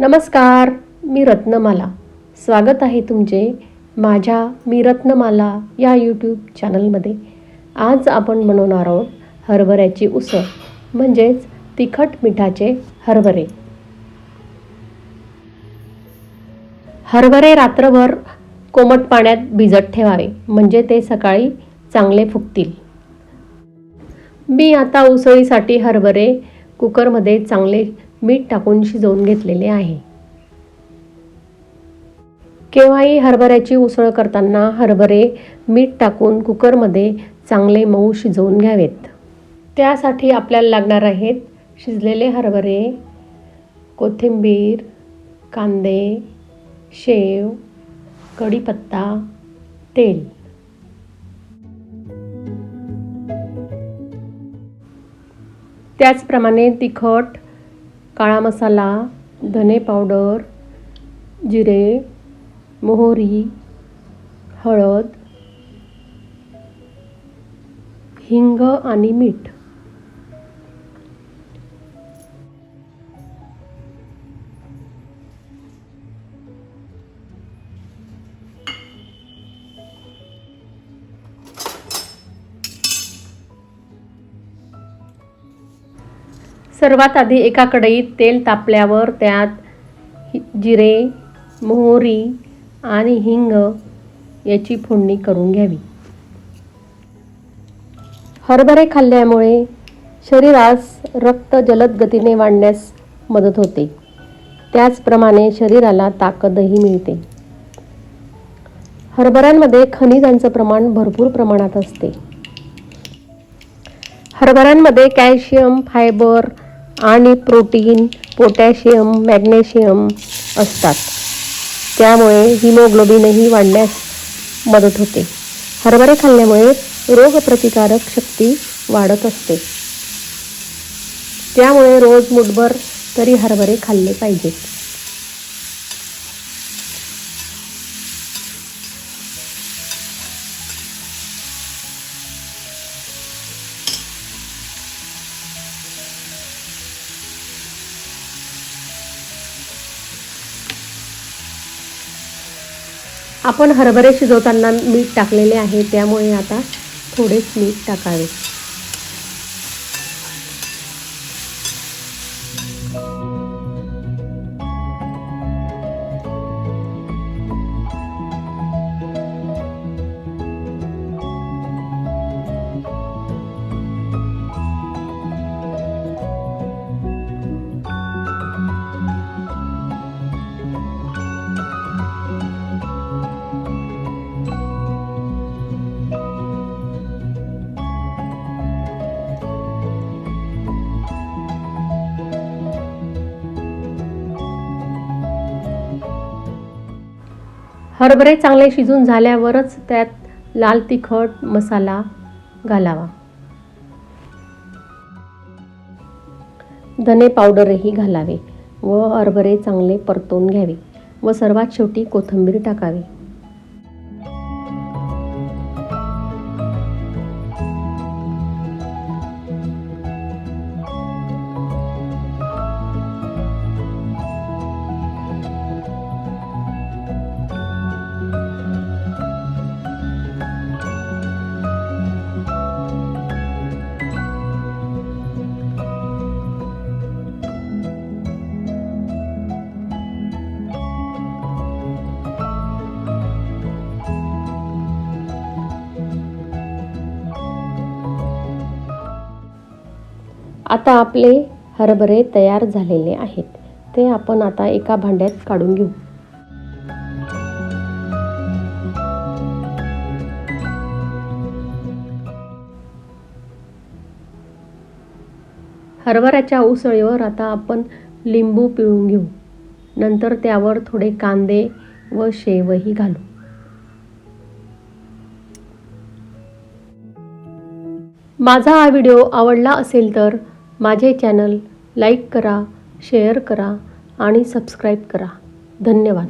नमस्कार मी रत्नमाला. स्वागत आहे तुमचे माझ्या मी रत्नमाला या यूट्यूब चॅनलमध्ये आज आपण बनवणार आहोत हरभऱ्याची उसळ म्हणजेच तिखट मिठाचे हरभरे. हरभरे रात्रभर कोमट पाण्यात भिजत ठेवावे म्हणजे ते सकाळी चांगले फुगतील. मी आता उसळीसाठी हरभरे कुकरमध्ये चांगले मीठ टाकून शिजवून घेतलेले आहे. केव्हाही हरभऱ्याची उसळ करताना हरभरे मीठ टाकून कुकरमध्ये चांगले मऊ शिजवून घ्यावेत. त्यासाठी आपल्याला लागणार आहेत शिजलेले हरभरे कोथिंबीर कांदे शेव कढीपत्ता तेल. त्याचप्रमाणे तिखट काळा मसाला धने पावडर जिरे मोहरी हळद हिंग आणि मीठ. सर्वात आधी एका कढईत तेल तापल्यावर त्यात जिरे मोहरी आणि हिंग याची फोडणी करून घ्यावी. हरभरे खाल्ल्यामुळे शरीरास रक्त जलद गतीने वाढण्यास मदत होते. त्याचप्रमाणे शरीराला ताकदही मिळते. हरभऱ्यांमध्ये खनिजांचं प्रमाण भरपूर प्रमाणात असते. हरभऱ्यांमध्ये कॅल्शियम फायबर आणि प्रोटीन पोटॅशियम मॅग्नेशियम असतात. त्यामुळे हिमोग्लोबिनही वाढण्यास मदत होते. हरभरे खाल्ल्यामुळे रोगप्रतिकारक शक्ती वाढत असते. त्यामुळे रोज मुठभर तरी हरभरे खाल्ले पाहिजेत. आपण हरभरे शिजवताना मीठ टाकलेले आहे त्यामुळे आता थोडेच मीठ टाकावे. हरभरे चांगले शिजून झाल्यावरच त्यात लाल तिखट मसाला घालावा. धने पावडरही घालावे व हरभरे चांगले परतून घ्यावे व सर्वात शेवटी कोथिंबीर टाकावी. आता आपले हरभरे तयार झालेले आहेत. ते आपण आता एका भांड्यात काढून घेऊ. हरभऱ्याच्या उसळीवर आता आपण लिंबू पिळून घेऊ. नंतर त्यावर थोडे कांदे व शेवही घालू. माझा हा व्हिडिओ आवडला असेल तर माझे चॅनल लाईक करा शेअर करा आणि सबस्क्राईब करा. धन्यवाद.